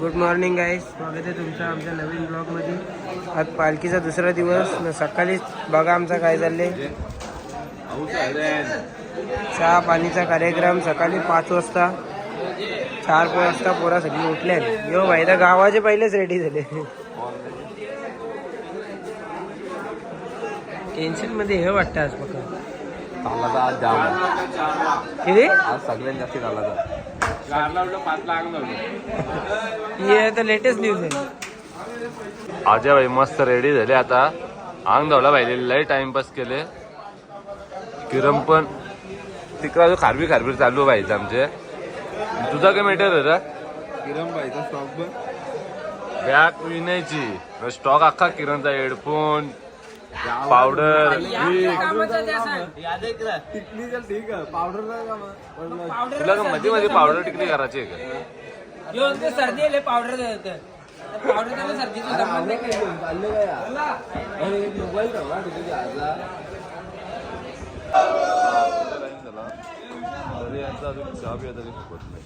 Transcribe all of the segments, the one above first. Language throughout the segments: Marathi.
गुड मॉर्निंग गाईज स्वागत आहे तुमचं आमच्या नवीन ब्लॉगमध्ये आज पालखीचा दुसरा दिवस. न सकाळीच बघा आमचा काय चाललंय. चहा पाणीचा कार्यक्रम. सकाळी पाच वाजता चार पाच वाजता पोरा सगळी उठल्या यो भाई तर गावाचे पहिलेच रेडी झाले. टेन्शनमध्ये हे वाटतं आज बघा. चालला आहे. किती? आज सगळ्यात जास्त चालला हे तर लेटेस्ट न्यूज आहे. आजा भाई मस्त रेडी झाले आता. अंग धावला पाहिजे लय टाइमपास केले. किरण पण तिकडा जो खारबी खारबी चालू पाहिजे आमचे. तुझा काय मॅटर रे? किरण भाईचा स्टॉक बघ. बॅग विनायची स्टॉक अख्खा किरणचा हेडफोन. पावडर. ठीक आहे. पावडर तुला का मध्ये मध्ये पावडर टिकली करायची आहे का? सर्दी आले पावडर पावडर त्याला सर्दीचा संबंध मोबाईल ठेवला तिथे आजला. तरी यांचा अजून चहा पिया तरी फुकत नाही.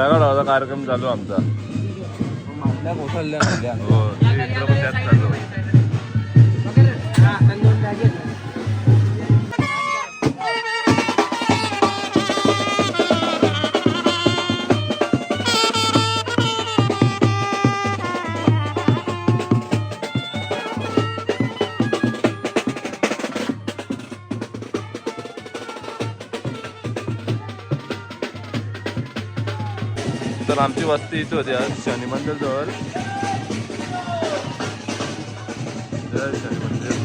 बॅगाडाचा कार्यक्रम चालू आमचा. हो तर आमची वस्ती इथे होती आज शनी मंदिर जवळ जय शनी मंदिर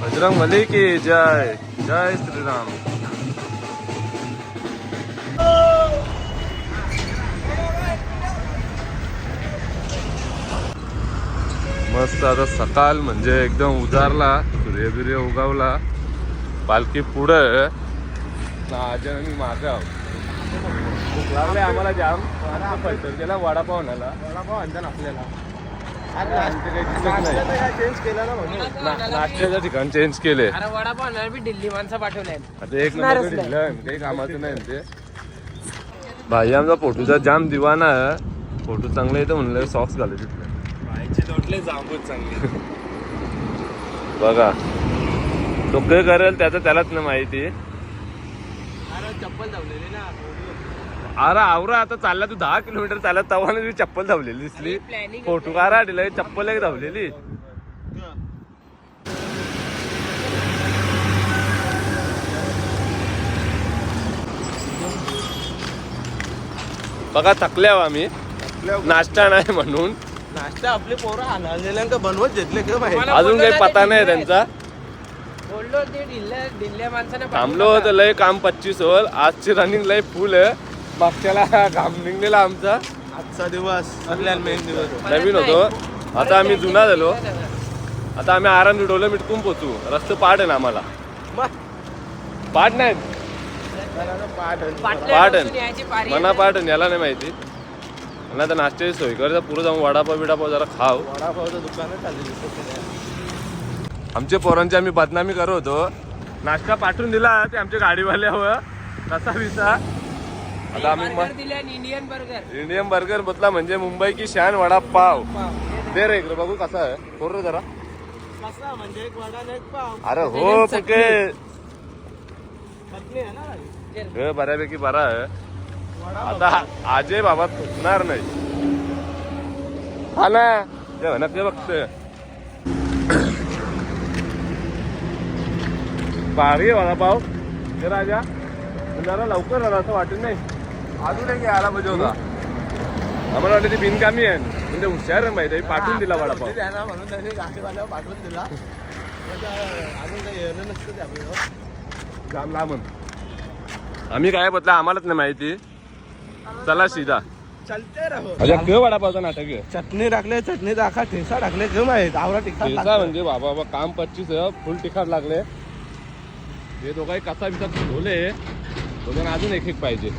बजरंग मली की जय जय श्रीराम. मस्त आता सकाळ म्हणजे एकदम उजारला सूर्य बिर्य उगावला. पालखी पुढं ना आजन आणि मागं आहोत. लागले आम्हाला जाम. पैसे गेला वडापाव आणायला वडापाव आणतात आपल्याला. नाश्त्याचं ठिकाण चेंज केले. वडापाव बी दिल्ली माणसं पाठवलंय आता एक नंबर ढिल्लं काही कामाचं नाही ते. भाई आमचा फोटोचा जाम दिवाना फोटो चांगले येतं म्हणलं सॉक्स घालू तिथले. जांबूत चांगले. बघा. तो काय करेल त्याचं त्यालाच नाही माहिती. अरे चप्पल धावलेली ना अरे आवरा आता चालला तू दहा किलोमीटर चालत तवाने तुझी चप्पल धावलेली दिसली. फोटो काढा दिला चप्पल एक धावलेली. बघा थकल्या हो आम्ही नाश्ता नाही म्हणून. नाश्ता आपले पोरं आणलेल्या का बनवत घेतले का अजून काही ना पता नाही त्यांचा. बोललो ते ढिल्ल्या ढिल्ल्या माणसाने थांबलो होतं लय काम पच्चीस होल. आजची रनिंग लय फुल आहे. मागच्याला काम निघलेला आमचा. आजचा दिवस. आपल्या मेन दिवस. नवीन होतो आता आम्ही जुना झालो. आता आम्ही आराम डोलं मिटकून पोचू रस्ते पाठ आहे ना आम्हाला. पाठ नाही. पाठ आहे. मना पाठ आहे याला नाही माहिती. मला आता नाश्त्याची सोय कर पुढे जाऊन वडापाव बिडापाव जरा खाव वडापावचं दुकान चाललेली आमचे पोरांची आम्ही बदनामी करत होतो. नाश्ता पाठवून दिला ते आमच्या गाडीवाल्यावर. कसा विसा आता आम्ही इंडियन बर्गर इंडियन बर्गर बदला म्हणजे मुंबई की शान वडापाव दे रे इकडे बघू कसा आहे. कोण रे जरा. कसा म्हणजे एक वडा एक पाव. अरे हो पके ना बऱ्यापैकी बरा आहे. आता आजे बाबा तुटणार नाही. हा ना. ते म्हणत ते बघते भारी वडापाव हे राजा जरा लवकर आला असं वाटत नाही. अजून एक आला पाहिजे होता. आम्हाला वाटलं ती बिनकामी आहे. म्हणजे हुशार आहे माहिती आहे, पाठवून दिला वडापाव. म्हणून त्यांनी पाठवून दिला. अजून काही येणं नसतं त्या आपल्याला. जाम लांब आम्ही काय बदला आम्हालाच नाही माहिती. चला सीधा. वडापावचा नाटक आहे चटणी टाकले चटणी टाका ठेसा टाकले घेऊन आहेत आवरा ठेचा म्हणजे बाबा बाबा काम पच्चीस फुल तिखट लागले. हे दोघाही कसा बिसा ठेवले दोघांना अजून एक एक पाहिजे.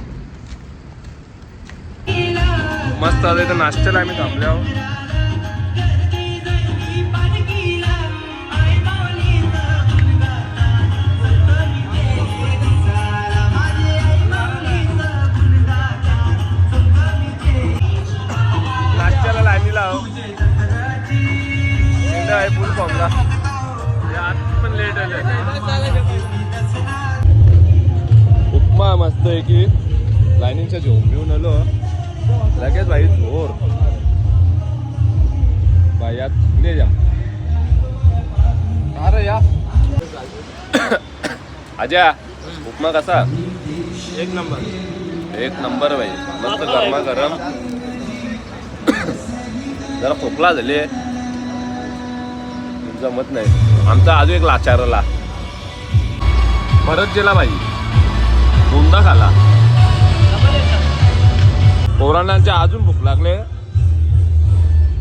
मस्त आता इथं नाश्त्याला आम्ही थांबले आजा उपमा कसा? एक नंबर. एक नंबर भाई मस्त गरमा गरम. जरा खोकला झाले. जमत नाही. आमचा अजून एक लाचारला. परत गेला भाई दोनदा खाला. पोरांनाच्या अजून भूक लागले.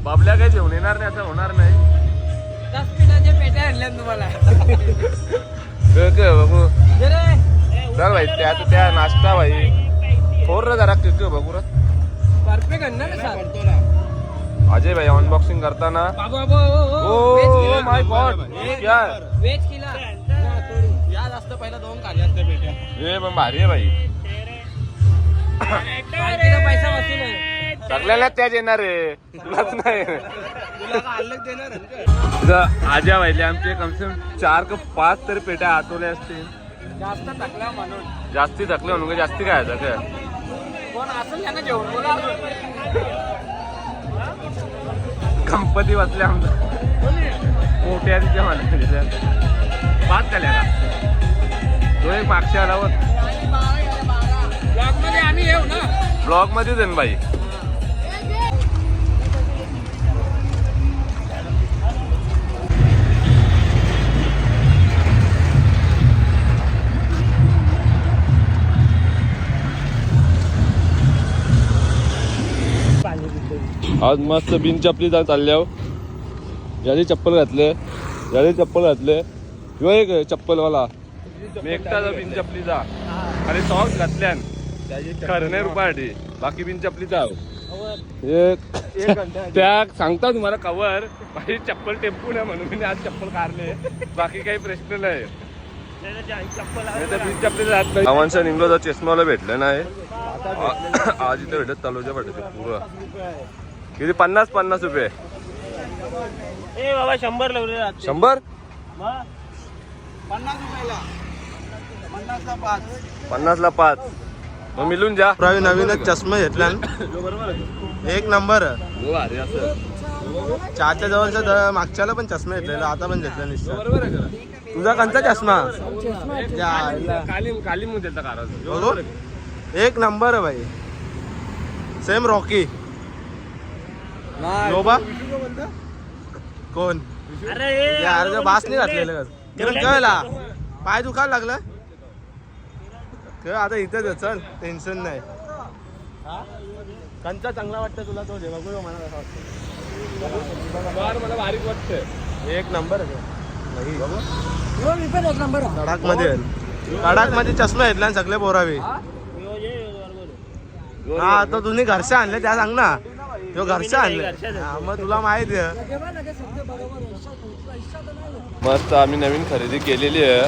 बाबल्या काही जेवण येणार नाही असं होणार नाही. दस पिठाच्या पेट्या आणल्या तुम्हाला. क- क बघू चल भाई त्या त्या नाश्ता भाई. फोर रे जरा क- क बघू रे. परफेक्ट ना अजय भाई अनबॉक्सिंग करताना. ओ माय गॉड क्या? वेज किला. या जास्त पहिला दोन खाली असते हे पण भारी आहे भाई. पैसा वसूल आहे सगळ्यांना त्याच येणार आहे. तुलाच नाही. आज्या वाहिले आमचे कमसे कम चार का पाच तरी पेट्या आटवल्या असतील. जास्त टाकला म्हणून. जास्ती थकले म्हणून का? जास्ती काय आहे काय? कोण असेल त्यांना जेवण बोला. गणपती वाचले आमचं. मोठ्या तिच्या मला पाच झाल्या का तो एक मागच्या आल्यावर. ब्लॉगमध्ये आम्ही येऊ ना. ब्लॉग मध्येच आहे बाई. आज मस्त बिन चपली जा चालल्या ज्याने चप्पल घातले. ज्याने चप्पल घातले. ह्यो एक चप्पलवाला. मी एकटा बिन चपलीचा. आणि सॉक्स घातल्यान करणे रुपयासाठी बाकी बिन चपलीचा एक. त्या सांगता तुम्हाला कवर माझी चप्पल टेम्पू नाही म्हणून मी आज चप्पल काढले. बाकी काही प्रश्न नाही. आव्हानचा निघलो तर चष्माला भेटलं नाही. आज इथे भेटत तलोजा भेटत पुरं. किती? पन्नास पन्नास रुपये. ए बाबा शंभर लावले शंभर? पन्नास रुपयाला. पन्नासला पाच. पन्नासला पाच. मग मिळून जा. प्रवी नवीनच चष्मा घेतला. एक नंबर. चहाच्या जवळचा द- मागच्याला पण चष्मा घेतलेला आता पण घेतला निश्चय बरोबर आहे का? तुझा कोणता चष्मा? एक नंबर आहे भाई सेम रॉकी कोण? यार जो बास नाही घातलेलं किरण कळला? पाय दुखायला लागला? कळ आता इथेच आहे, चल. टेन्शन नाही. कंचा चांगला वाटतं तुला तो दे बघू मला कसा वाटतं मला भारीच वाटतं एक नंबर आहे एक लडाखमध्ये लडाखमध्ये चष्मा घेतला सगळे बोरावे हा? तो तुम्ही घरच्या आणले त्या सांग ना. तो आणले हा, मग तुला माहिती आहे. मस्त आम्ही नवीन खरेदी केलेली आहे.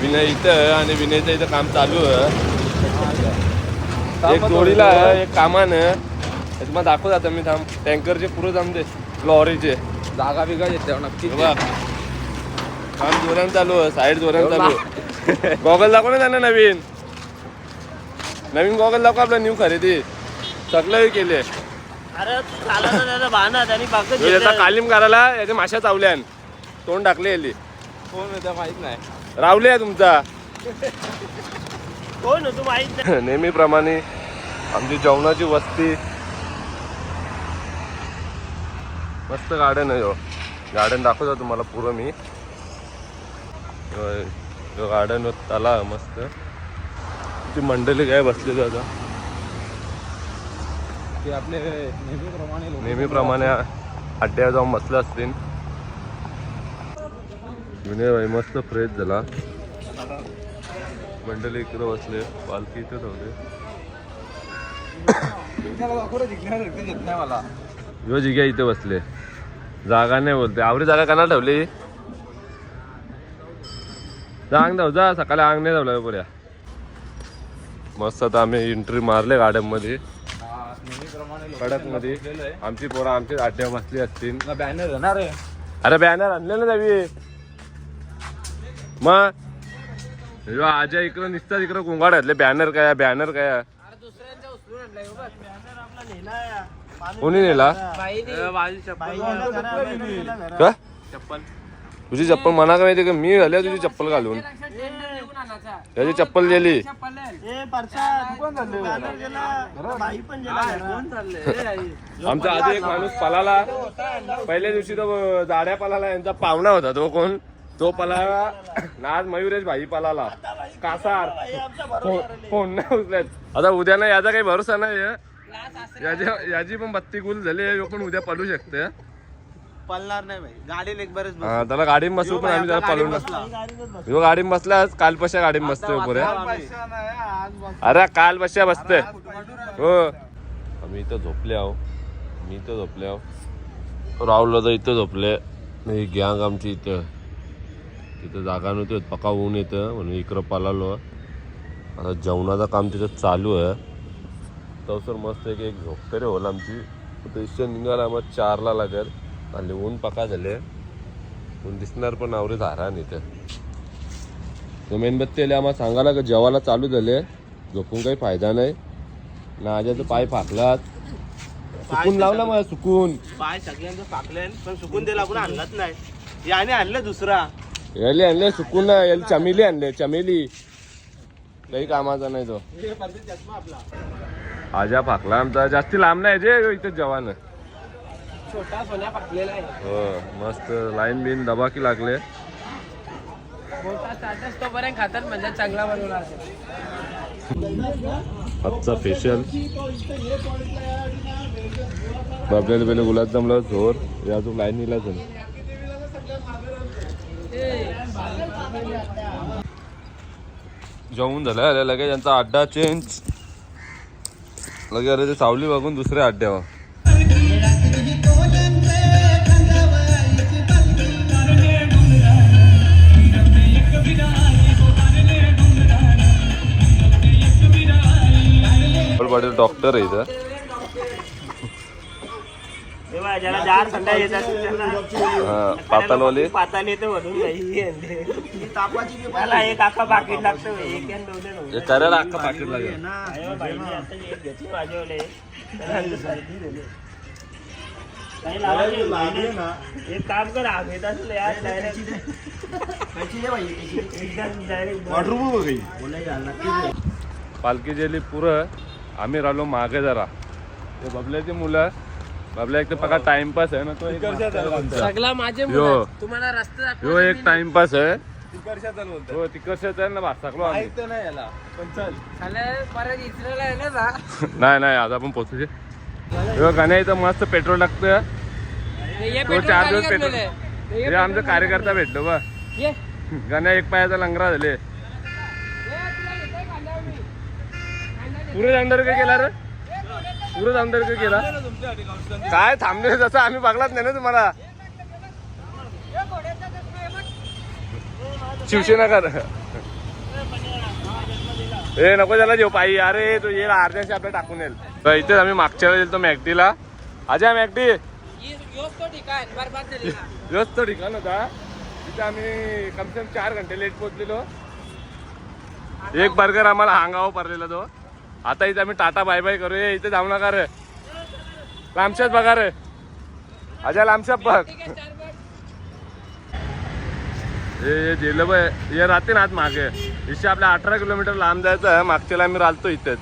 विनय इथं आहे आणि विनयचं इथं काम चालू आहे. एक जोडीला एक कामानं. आहे. तुम्हाला दाखवत आता मी थांब. टँकरचे पुरं थांबते लॉरीचे. जागा बिगा येते नक्की हे बघ. काम जोरान चालू आहे साईड जोरान चालू गॉगल दाखव ना त्यांना नवीन. नवीन गॉगल दाखव आपला न्यू खरेदी. सगळं केले अरे चालायचं त्याचा बहाणा त्यांनी फक्त याचा कालीम करायला याच्या माशा चावल्यान. तोंड टाकले याली कोण होता माहीत नाही. रावले आहे तुमचा. कोण तू माहीत नाही? नेहमीप्रमाणे आमची जेवणाची वस्ती. मस्त गार्डन आहे गार्डन दाखवतो तुम्हाला पुरं मी. गार्डन तला मस्त. ती मंडळी काय बसलेली आता? ते आपले नेहमीप्रमाणे नेहमीप्रमाणे अड्ड्यावर जाऊन बसले असतील. विनय भाई मस्त फ्रेश झाला. मंडळी इकडे बसले. पालखी इथं ठेवले यो जिग्या इथे बसले. जागा नाही बोलते. आवडी जागा काना ठेवली? जा अंग धाव जा. सकाळी अंग नाही धावला पुऱ्या मस्त आता आम्ही एंट्री मारले गार्डनमध्ये कडकमध्ये आमची पोरं आमच्या अड्ड्या बसली असतील. बॅनर येणार आहे. अरे बॅनर आणले ना त्यावी मग? आजा इकडं निसतात इकडं गुंगाड घातले बॅनर काय? बॅनर काय कोणी नेला का तुझी चप्पल मना का माहिती का? मी घाल्या तुझी चप्पल घालून. त्याची चप्पल गेली ए परसाद बॅनर गेला बाई पण गेला आमचा आधी एक माणूस पलाला. पहिल्या दिवशी तो जाड्या पलाला यांचा पाहुणा होता तो कोण? तो पलाला ना आज मयुरेश भाई पलाला. कासार. फोन नाही उचलत. आता उद्या ना याचा काही भरोसा नाही. याची याची पण बत्ती गुल झाली पण उद्या पलू शकते. पळणार नाही भाई. गाडीला एक बरेच हा, त्याला गाडीत बसू पण आम्ही त्याला पलवून ह्यो गाडीत बसला. कालपाशा गाडीत बसतोय पुऱ्या अरे काल बसच्या बसते हो. आम्ही इथं झोपले आहो. मी इथं झोपले आहो. राहुल तर इथं झोपले. ही गँग आमची इथं. तिथं जागा नव्हती पका ऊन येतं म्हणून इकडं पळालो. आता जेवणाचं काम तिथं चालू आहे. तर मस्त एक एक झोपते रे होल आमची. तर निघाला आम्हाला चारला लागेल. आणि ऊन पका झाले. ऊन दिसणार पण आवरे धारान इथं. तो मेणबत्ती आले आम्हाला सांगायला का जेवायला चालू झाले. झोपून काही फायदा नाही. ना आजाचं पाय फाकलात. सुकून लावला मला सुकून. पाय सगळ्यांचं पाकले पण सुकून दिला आपण आणलाच नाही. याने आणलं दुसरा. याले आणले सुकून ना याला चमेली आणले चमेली. काही कामाचा नाही तो. आजा फाकला आमचा. जास्ती लांब नाही जे इथं जवान छोटा सोन्या पाकलेला आहे. हो मस्त लाईन बिन दबाकी लागले. मोठा स्टार्टच तोपर्यंत खातात म्हणजे चांगला बनवला असेल आजचा फेशियल आपल्याला पहिले गुलाबजामला झोर या अजून लाईनीला झालं जेवून झालं लगेच यांचा अड्डा चेंज लगे अरे ते सावली बघून दुसऱ्या अड्ड्यावर. डॉक्टर आहे इथं ज्याला हा, पातालवाले पाताल येते म्हणून बाई आणले. मला एक आखा पाकिट लागतं बाई, एक आणि दोन आणि दोन. करायला अख्खा पाकिट लागेल अरे बाईने आता एक घेतली माझ्यावाले. त्याला दुसरी दिली. काही लावायची बाईने. एक काम कर आम्ही तसं यार direct. एकदम direct. पालखी गेली पुरं आम्ही राहिलो मागे जरा ते बबल्याची मुलं बबल्या एक तर पका टाइमपास आहे ना तो एक. सगळा माझे यो. तुम्हाला रस्ता दाखवा ह्यो एक टाइमपास आहे तिकडच्या चालू होतं हो ना आम्ही नाही याला पण चल खाली परत इस्रायला आहे ना जा. नाही नाही आज आपण पोचू ह्यो गाण्या इथं मस्त पेट्रोल टाकतं हे ये पेट्रोल चार दिवस पेट्रोल. हे ये हे आमचं पेट्रोल कार्यकर्ता भेटलो बा. ये. गाण्या एक पायाचा लंगरा झाले ये, तुला घेतोय खांद्यावर मी. पुरुष पुरे अंडर केला रे. पुरुष अंडर केला. काय थांबले जसं आम्ही बघलाच नाही ना तुम्हाला. शिवसेना कर ए नको त्याला जेव पायी. अरे तो येईल अर्ध्याशी आपल्या टाकून येईल. तर इथेच आम्ही मागच्या वेळेला तो मॅकटीला अजय मॅकटी ये- योच तो ठिकाण ठिकाण होता. तिथे आम्ही कमसे कम चार घंटे लेट पोहोचलेलो. एक बर्गर आम्हाला हांगावं पडलेला तो. आता इथे आम्ही टाटा बाय बाय करूया इथे जाऊ नका रे. लांबशाच बघा रे. अजय लांबशात बघ. हे जेलं बघ हे राहते ना आत मागे. इथे आपल्या अठरा किलोमीटर लांब जायचं आहे मागच्याला आम्ही राहतो इथेच.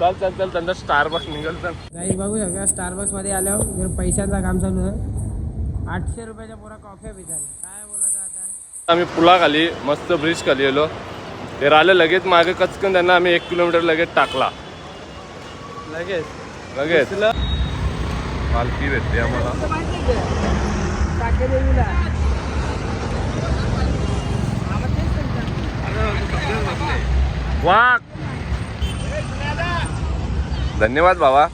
चल चल चल त्यांचा स्टारबक्स निघल काही बघू शकता स्टारबक्समध्ये आल्यावर पैशाचा काम चालू आहे. आठशे रुपयाच्या पुरा कॉफी पितात काय बोलायचं आता? आम्ही पुलाखाली मस्त ब्रिज खाली गेलो ते राहिलं लगेच मागे कचकन त्यांना आम्ही एक किलोमीटर लगेच टाकला. लगेच. लगेच. पालखी भेटते आम्हाला. वाक धन्यवाद बाबा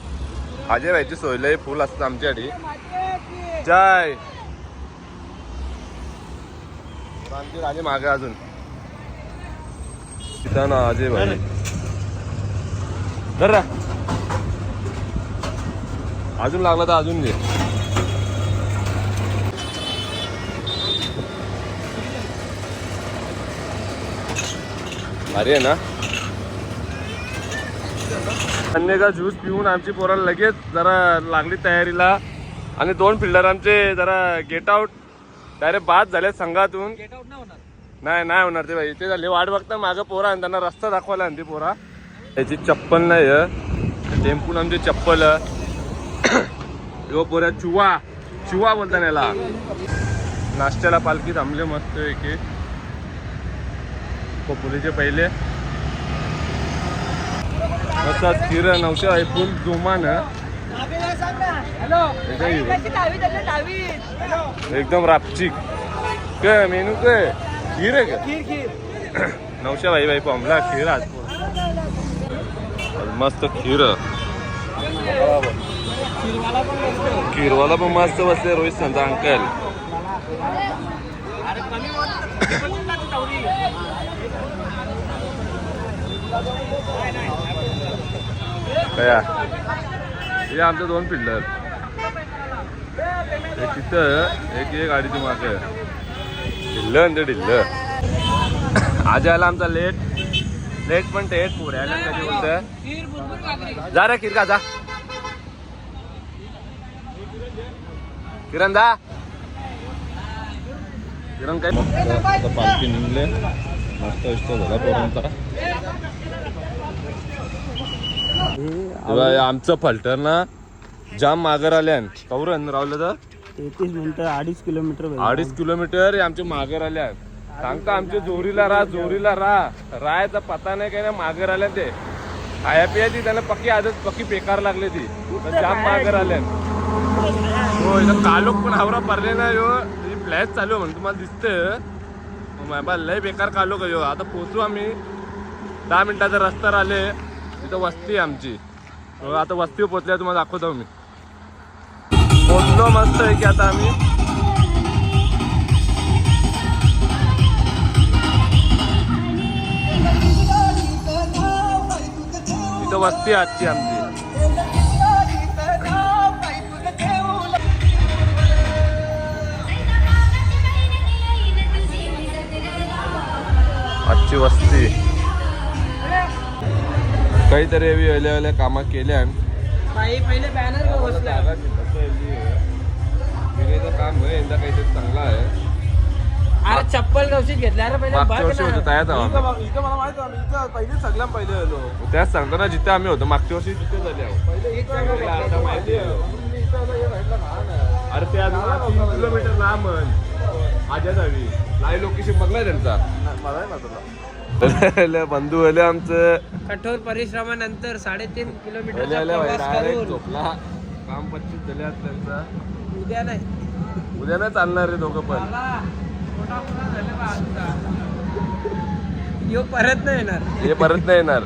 अजय भाईची सोयलंही फुल असतं आमच्यासाठी जय. राजे मागे अजून. तिथं ना अजय भाई धर. अजून लागला तर अजून घे। अरे ना? का ज्यूस पिऊन आमची पोराला लगेच जरा लागली तयारीला. आणि दोन फिल्डर आमचे जरा गेट आउट डायरेक्ट बाद झाले संघातून. नाही नाही नाही होणार ते भाई ते झाले वाट बघता मागं पोरा आणि त्यांना रस्ता दाखवायला आणि ते पोरा. त्याची चप्पल नाही टेम्पू टेम्पून आमची चप्पल यो पोऱ्या चुवा. चुवा बोलता याला नाश्त्याला पालखी थांबले मस्त एके कोपुलीचे हो, पहिले. मस्त स्थिर नऊशे ऐकून जोमान एकदम रापचिक. काय मेनू काय खीर आहे का? खीर खीर नऊशे भाई भाई पमला खीर आज मस्त खीर. खीरवाला पण मस्त बसले रोहित संत अंकल. कया हे आमचे दोन हे तिथं एक एक गाडीची मागे. ढिल्ल ते ढिल्ल. आज यायला आमचा लेट लेट पण पुढे आल्या कधी बोलत जा रे किरका जा. किरण जा. किरण काय? पालखी निघले. मस्त इष्ट झाला पोरांचा. आमचं फलटर ना जाम मागर आल्यान कौरन रावलं तर तेहतीस मिनिटं अडीच किलोमीटर अडीच किलोमीटर हे आमचे मागे आल्या सांगता आमच्या जोरीला राहा जोरीला राहा. राहायचा पता नाही काय ना मागे आल्या ते. खाया पियाची त्यांना पक्की आदत पक्की बेकार लागली ती. तर जाम मागे आल्या हो इथं कालोख पण हावरा पडले ना यो. फ्लॅश चालू आहे म्हणून तुम्हाला दिसतं मायबा लय बेकार कालोख आहे ह्यो. आता पोचू आम्ही. दहा मिनिटाचा रस्ता राहिले. तिथं वस्ती आहे आमची. हो, आता वस्तीवर पोचल्या तुम्हाला दाखवतो मी पोचलो मस्त आहे की आता आम्ही. इथं वस्ती आजची आमची. आजची वस्ती. काहीतरी वेगळ्या कामा केल्या पहिले बॅनर बसला काम आहे. यंदा काहीतरी चांगला आहे अरे चप्पल घेतल्या अरे पहिले मागच्या बघ वर्षी ना. होतो तयार आहोत आम्ही. इथं मला माहिती आहे इथं पहिले सगळ्यात पहिले आलो त्याच सांगतो ना जिथे आम्ही होतो मागच्या वर्षी तिथे झाले आहोत. आता माहिती आहे. अरे ते अजून तीन किलोमीटर लांब. आज्या जावी. लाईव्ह लोकेशन बघलाय त्यांचा. मला नाही माहिती लय बंधू आले आमचं. कठोर परिश्रमानंतर साडेतीन किलोमीटरचा प्रवास करून झोपला. काम पच्चीस झाले आज त्यांचा. उद्या नाही. उद्या नाही चालणार रे दोघं पण. यो परत नाही येणार. हे परत नाही येणार.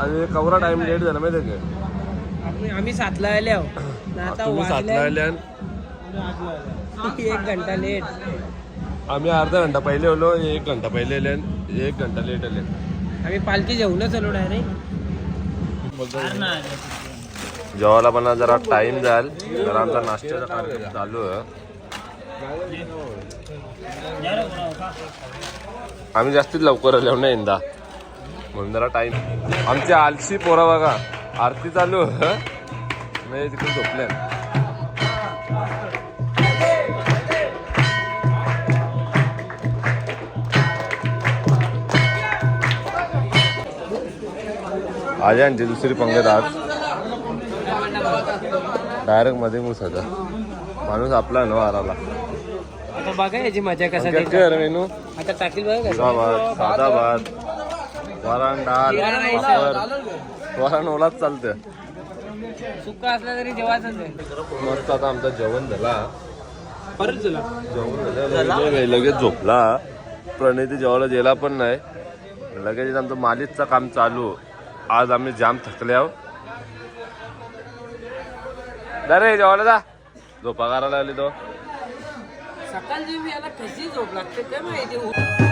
आणि कवरा टाइम लेट झाला माहिती का? आम्ही- आम्ही सातला आले आहो. ना आता तुम्ही सातला वाजले आले एक घंटा लेट आम्ही अर्धा घंटा पहिले आलो हे एक घंटा पहिले आले आणि एक घंटा लेट आले. आम्ही पालखी जेवणच आलो डायरेक्ट जेवायला पण जरा टाइम जाईल. जरा आमचा नाश्त्याचा कार्यक्रम चालू आहे. आम्ही जास्तीत लवकर आलो ना यंदा. म्हणून जरा टाइम आमची आलशी पोरा बघा. आरती चालू नाही तिकडे झोपले. आज यांची दुसरी पंगत आज. डायरेक्टमध्ये मुसाचा माणूस आपला न आराला. आता बघा याची मजा कसा कर मेनू आता टाकील बघा भात साधा भात वरण डाळ पापड. वरण ओलाच चालतं सुका असला तरी जेवायचं मस्त आता आमचं जेवण झाला. परत जेवण झालं लगेच झोपला. प्रणिती जेवायला गेला पण नाही. लगेच आमचं मालिशचं काम चालू. आज आम्ही जाम थकले आहो रे जेवायला जा. झोपा करायला आली तो. सकाळची मी याला कशी झोप लागते काय माहिती?